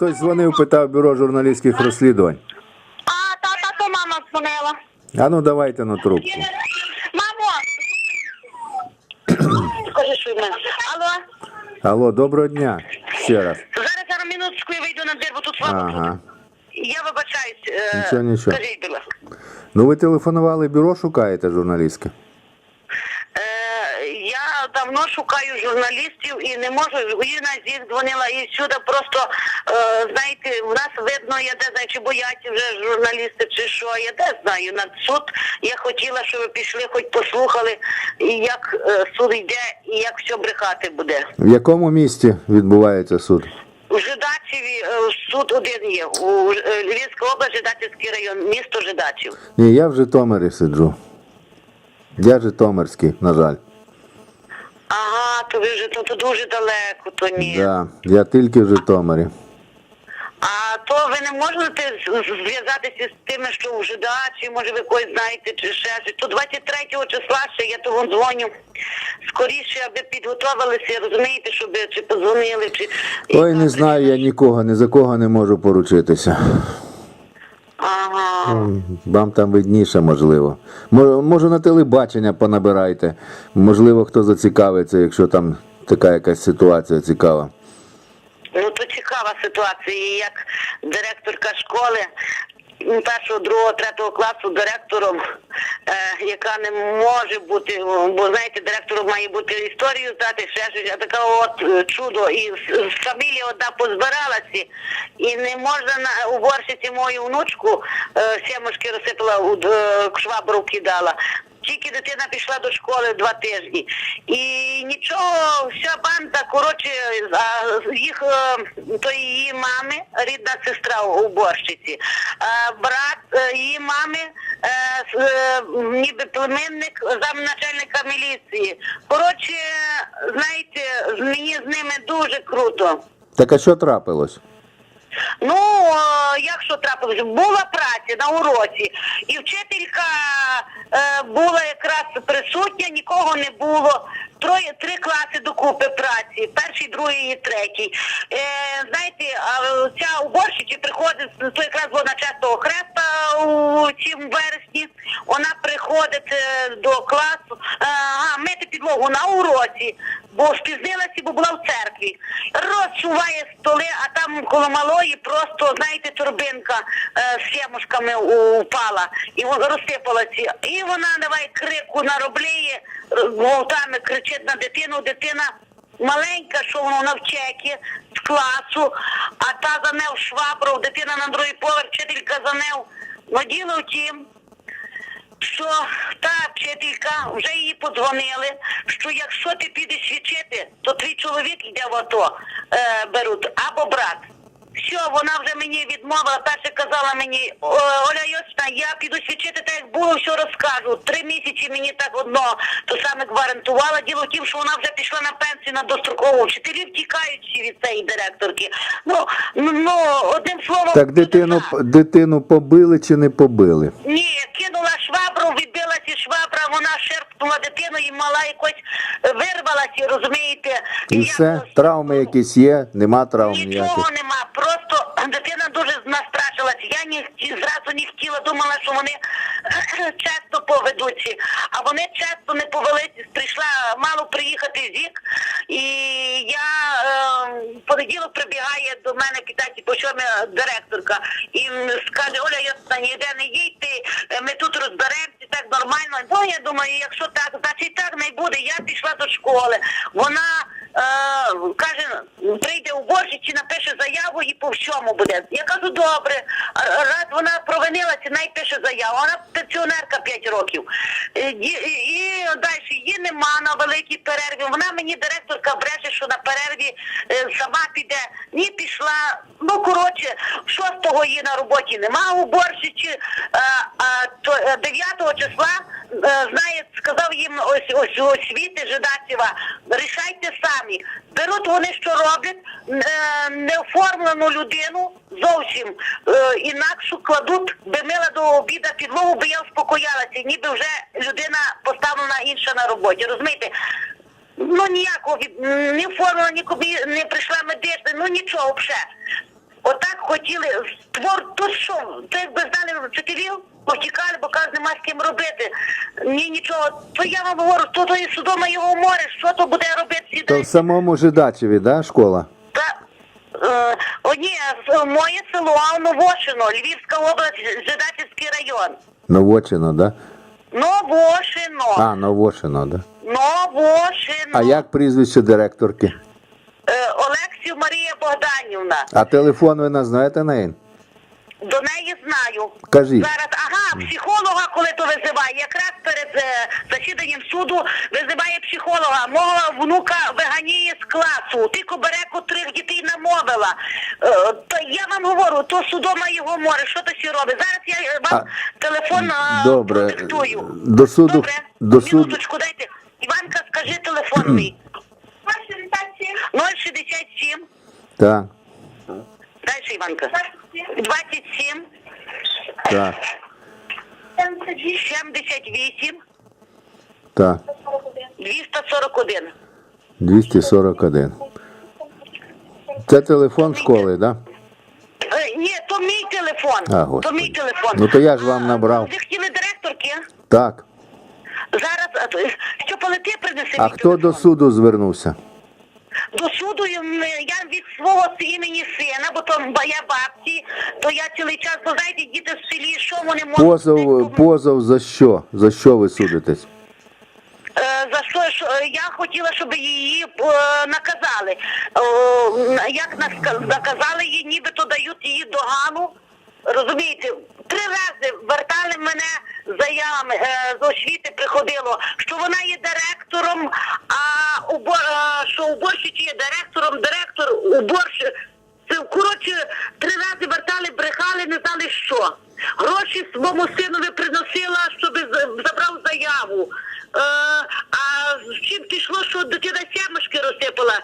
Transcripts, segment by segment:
Хтось дзвонив, питав бюро журналістських розслідувань. А, тата, то мама дзвонила. А ну давайте на трубку. Мамо! Скажи, що в мене. Алло? Алло, доброго дня. Ще раз. Зараз зараз минуточку я вийду на двір, бо тут слава. Ага. Я вибачаюсь. е, Нічого, нічого. Скажіть, будь ласка. Ну ви телефонували бюро, шукаєте журналістське? Давно шукаю журналістів і не можу. Іна зі дзвонила і всюди просто, е, знаєте, в нас видно, я де знаю, чи бояться вже журналісти, чи що. Я де знаю на суд. Я хотіла, щоб ви пішли, хоч послухали, і як е, суд йде, і як все брехати буде. В якому місті відбувається суд? У Жидачеві е, суд один є. У е, Львівська область, Жидачівський район, місто Жидачів. Ні, я в Житомирі сиджу. Я Житомирський, на жаль. Ага, то ви вже то, то дуже далеко, то ні. Да, я тільки в Житомирі. А то ви не можете з- зв'язатися з тими, що в Жидачі, може ви когось знаєте, чи ще щось. То 23 числа ще я то вам дзвоню. Скоріше, аби підготувалися, розумієте, щоб чи подзвонили, чи. Ой, не знаю, я нікого, ні за кого не можу поручитися. Ага. Вам там видніше, можливо. Може, на телебачення понабирайте. Можливо, хто зацікавиться, якщо там така якась ситуація цікава. Ну то цікава ситуація, І як директорка школи першого, другого, третього класу директором, е, яка не може бути, бо знаєте, директором має бути історію здати, ще щось, а таке от е, чудо. І фамілія одна позбиралася, і не можна на уборщиці мою внучку е, сімочки розсипала, е, швабру кидала. Тільки дитина пішла до школи два тижні. І нічого, вся банда, коротше, їх е, то її мами, рідна сестра уборщиці, а брат е, її мами, е, ніби племенник замначальника міліції. Коротше, знаєте, мені з ними дуже круто. Так а що трапилось? Ну, якщо трапилося? Була праця на уроці, і вчителька е, була якраз присутня, нікого не було. Троє, три класи докупи праці, перший, другий і третій. Е, знаєте, ця уборщиця приходить, то якраз було на хреста у цім вересні. Вона приходить е, до класу, е, а, мити підлогу на уроці, бо спізнилася, бо була в церкві. Розсуває столи, а там коло малої просто, знаєте, турбинка е, з сімушками упала і розсипалася. І вона давай крику нароблює, гвалтами кричить на дитину, дитина. Маленька, що воно на вчекі з класу, а та за нею швабру, дитина на другий поверх, вчителька за нею. Ну діло в тім, що та вчителька вже їй подзвонили, що якщо ти підеш свідчити, то твій чоловік йде в АТО е, беруть або брат. Все, вона вже мені відмовила. Перше казала мені Оля Йосифна, я піду свідчити, так як було, все розкажу. Три місяці мені так одно то саме кварантувала. Діло в тім, що вона вже пішла на пенсію на дострокову. Вчителі втікають всі від цієї директорки. Ну, ну, ну одним словом, Так дитину, так. дитину побили чи не побили? Ні, кинула швабру, відбилася швабра, вона шерпнула дитину і мала якось вирвалася, розумієте? І все? Травми якісь є? Нема травм Нічого ніяких. нема, просто дитина дуже настрашилась. Я хті- зразу не хотіла, думала, що вони часто поведуться, а вони часто не повелися. Прийшла мало приїхати зік, і я е, понеділок прибігає до мене питати, по чому директорка, і скаже, Оля, я ніде не їдьте, ми тут розберемося, так нормально. Ну я думаю, якщо так, значить так не буде. Я пішла до школи. Вона е, каже, прийде уборщиці, напише заяву і по всьому буде. Я кажу, добре. Раз вона провинилася, най пише заяву. Вона пенсіонерка 5 років. Е, І, і, далі її нема на великій перерві. Вона мені директорка бреше, що на перерві е, сама піде. Ні, пішла. Ну коротше, шостого її на роботі нема уборщиці. Е, а то е, 9 числа знає, сказав їм ось ось освіти Жидацева, рішайте самі. Беруть вони, що роблять, е, неоформлену людину зовсім е, інакшу кладуть, би мила до обіда підлогу, би я успокоялася, ніби вже людина поставлена інша на роботі. Розумієте? Ну ніякого не оформлена, ні комі- не прийшла медична, ну нічого взагалі. Отак хотіли твор, то що, то якби знали вчителів, повтікали, бо кажуть, нема з ким робити. Ні, нічого. То я вам говорю, то, то і судома його море, що то буде робити То в самому Жидачеві, да, школа? Та, е, о, ні, з- моє село Новошино, Львівська область, Жидачівський район. Новочино, да? Новошино. А, Новошино, да. Новошино. А як прізвище директорки? Е, Олексію Марія Богданівна. А телефон ви не знаєте неї? До неї знаю. Кажіть. Зараз, ага, психолога, коли то визиває, якраз перед е, засіданням суду визиває психолога. Мого внука виганіє з класу. Тільки бере котрих дітей намовила. Е, то я вам говорю, то судома його море. Що то ще робить? Зараз я е, вам А, телефон е, добре. продиктую. До суду- Добре. до суду- Минуточку дайте. Іванка, скажи телефон мій. 067. Так, Дальше, Іванка. 27. так, 78 так. 241. 241. Це телефон школи, да? Е, ні, то мій телефон. А, то Господи. мій телефон. Ну, то я ж вам набрав. Ви хотіли директорки? Так. Зараз а, то, що полети принеси. А мій хто до суду звернувся? До суду я від свого імені сина, бо то моя бабці, то я цілий час, бо знаєте, діти в селі, що вони можуть. Позов, позов за що? За що ви судитесь? Е, За що ж е, я хотіла, щоб її е, наказали. Як наказали її, нібито дають її догану. Розумієте, три рази вертали мене заявами е, з освіти приходило, що вона є директором, а уборщик є директором, директор уборщик. Це коротше три рази вертали, брехали, не знали що. Гроші своєму синові приносила, щоб забрав заяву. Е, а з чим пішло, що дитина сямишки розсипала?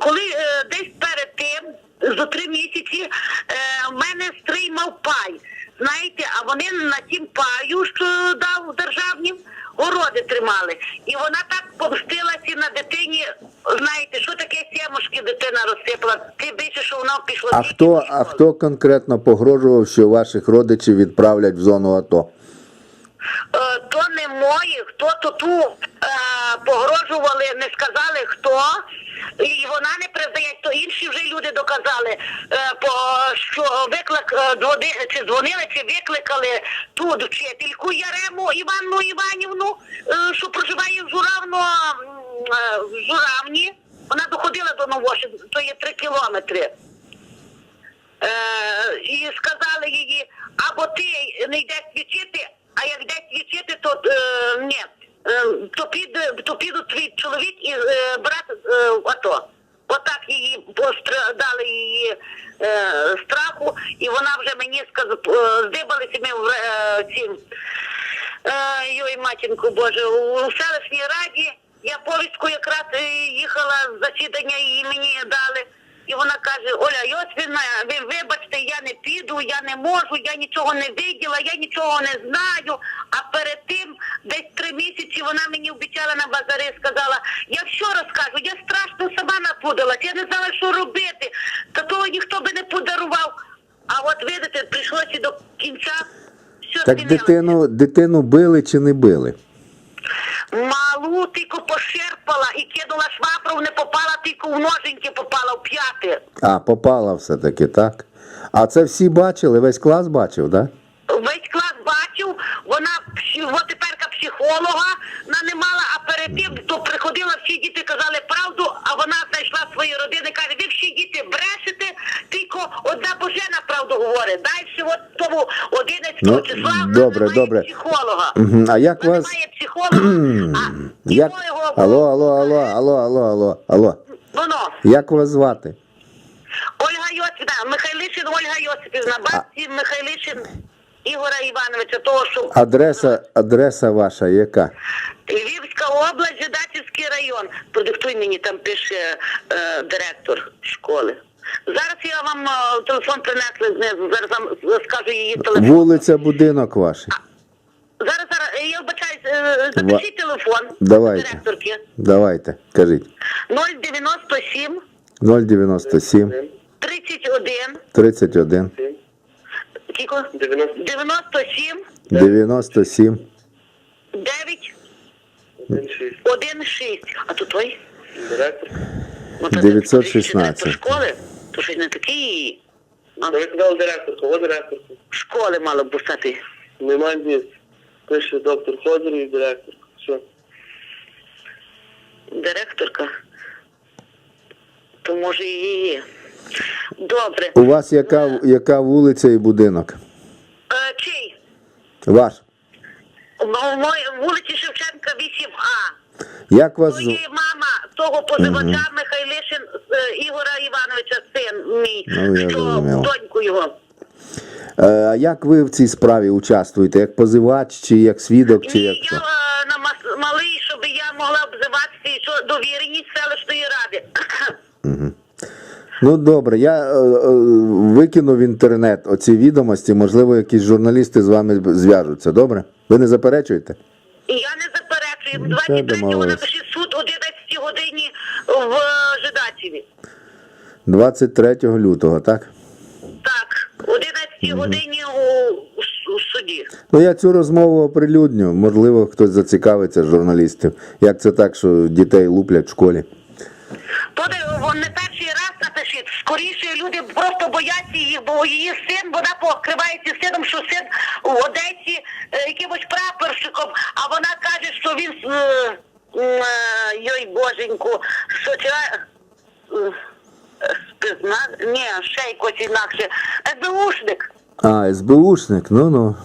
Коли е, десь перед тим, за три місяці, е, в мене стрий мав пай. Знаєте, а вони на тім паю, що дав державнім, городи тримали. І вона так помстилася на дитині. Знаєте, що таке сямушки дитина розсипала? Ти більше, що вона пішла. А хто, а хто конкретно погрожував, що ваших родичів відправлять в зону АТО? Е, то не мої, хто то ту е, погрожували, не сказали хто. І вона не признає, то інші вже люди доказали, е, що виклик чи дзвонили, чи викликали тут вчительку Ярему Іванну Іванівну, що проживає в Журавно в Журавні. Вона доходила до Новошин, то є три кілометри. І сказали їй, або ти не йдеш свідчити, а як йдеш свідчити, то е, ні. Е, то, піде, то підуть твій чоловік і е, брат е, в АТО. Отак її пострадали її е, страху, і вона вже мені сказала, е, здибалися ми в е, цім. Е, йой, матінку Боже, у селищній раді я повістку якраз е, їхала з засідання, її мені дали. І вона каже, Оля Йосифівна, ви вибачте, я не піду, я не можу, я нічого не виділа, я нічого не знаю. А перед тим, десь три місяці, вона мені обіцяла на базарі, сказала, я все розкажу, я страшно сама напудалась, я не знала, що робити. Та того ніхто би не подарував. А от видите, прийшлося до кінця. Все Так дитину, дитину били чи не били? Малу тільки пошерпала і кинула швабру, не попала, тільки в ноженьки попала в п'яти. А, попала все-таки, так? А це всі бачили, весь клас бачив, так? Да? Весь клас бачив, вона от теперка психолога нанимала, а перед тим то приходила, всі діти казали правду, а вона знайшла свої родини, каже, ви всі діти брешете, тільки одна Божена правду говорить. Далі от тому 11 Ну, числа в нас добре, немає добре. психолога. Мгм. А як Вона вас. Немає Як... Алло, алло, алло, алло, алло, алло, алло. Воно. Як вас звати? Ольга Йосипівна, Михайлишин Ольга Йосипівна, бабці Михайлишин Ігора Івановича, того, що Адреса, адреса ваша яка? Львівська область, Жидачівський район. Продиктуй мені, там пише е, директор школи. Зараз я вам е, телефон принесли знизу, зараз вам скажу її телефон. Вулиця, будинок ваш. Зараз, зараз, е, я вбачаюсь, е, запишіть телефон Давайте. директорки. Давайте, кажіть. 097 097 31, 31, кілько? 90. 97, 97, 9, 1, 6. А то той? Директор. Ну, то 916. директор школи, то щось не такий. А, ви казали директорку, о директорку. Школи мало б стати. Немає місць. Пише доктор Ходор і директор. Все. Директорка. То може і є. Добре. У вас яка, яка вулиця і будинок? Е, чий? Ваш. В моїй вулиці Шевченка 8А. Як вас То зв- мама того позивача Михайлишин е, Ігора Івановича, син мій, Ну, я що зрозумів. доньку його. Е, А як ви в цій справі участвуєте? Як позивач, чи як свідок, чи Ні, як я що? е, малий, щоб я могла обзиватися, що довіреність селищної ради. Ну добре, я е, е, викину в інтернет оці відомості, можливо, якісь журналісти з вами зв'яжуться, добре? Ви не заперечуєте? Я не заперечую. Ну, це 23-го домовились. напиши суд о 11 годині в Жидачеві. 23 лютого? Так, о 11 годині у, у суді. Ну я цю розмову оприлюдню. Можливо, хтось зацікавиться з журналістів. Як це так, що дітей луплять в школі? То не перший раз напишіть. Скоріше люди просто бояться її, бо її син, вона покривається сином, що син у Одесі е, якимось прапорщиком, а вона каже, що він е, е, йой боженьку, соціа... е, спізна... Ні, ще якось інакше. СБУшник. А, СБУшник, ну ну.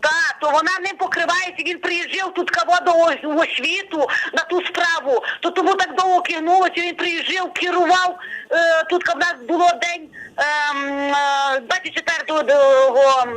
Так, то вона не покривається, він приїжджав тут кого до ос- в освіту на ту справу, то тому так довго кинулося, він приїжджав, керував, е, тут в нас було день ем, е, 24-го м,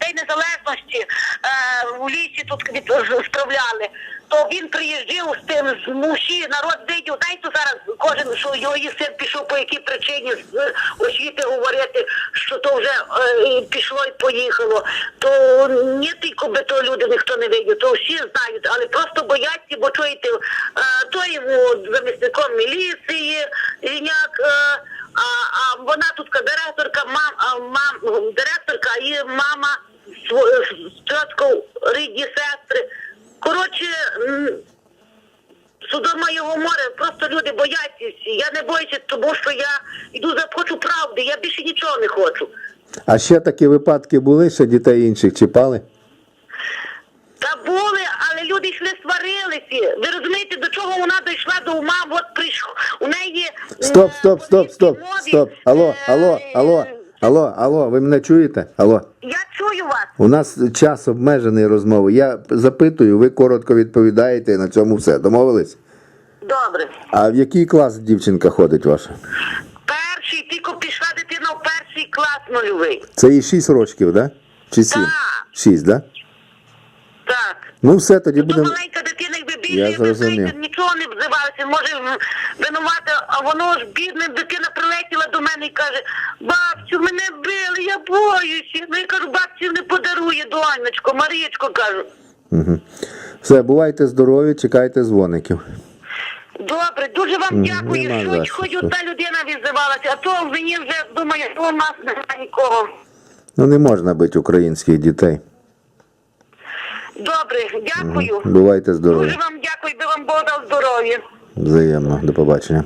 День Незалежності, е, у лісі тут від, справляли, то він приїжджав з тим з муші, народ видів, знаєте, зараз кожен, що його син пішов по якій причині з е, освіти говорити, що то вже е, пішло і поїхало, то ні тільки би то люди ніхто не видів, то всі знають, але просто бояться, бо чуєте, е, той йому замісником міліції, Іняк, е, а, а вона тут директорка, мам, а, мам, директорка і мама сво- з рідні сестри. Коротше, судома його море, просто люди бояться всі. Я не боюся, тому що я йду за хочу правди, я більше нічого не хочу. А ще такі випадки були, що дітей інших чіпали? Та були, але люди йшли сварилися. Ви розумієте, до чого вона дійшла до ума? От прийшов у неї е, Стоп, стоп, стоп, стоп, стоп. Алло, е, алло, алло, алло, алло, ви мене чуєте? Алло. Я чую вас. У нас час обмежений розмови. Я запитую, ви коротко відповідаєте, і на цьому все. Домовились? Добре. А в який клас дівчинка ходить ваша? Перший, тільки пішла дитина в перший клас нульовий. Це їй 6 років, да? Чи 7? Так. 6, да? Так. Ну все, тоді То будемо. маленька дитина, якби більше, Я якби зрозумів. знаєте, не може винувати, а воно ж бідне, дитина прилетіла до мене і каже, бабцю, мене били, я боюся. Ну я кажу, бабцю не подарує, донечко, Марічко кажу. Угу. Все, бувайте здорові, чекайте дзвоників. Добре, дуже вам дякую. нема що за хоч одна людина відзивалася, а то мені вже думаю, що у нас немає нікого. Ну не можна бити українських дітей. Добре, дякую. Бувайте здорові. Дуже вам дякую, би вам Бог дав здоров'я. Взаємно. До побачення.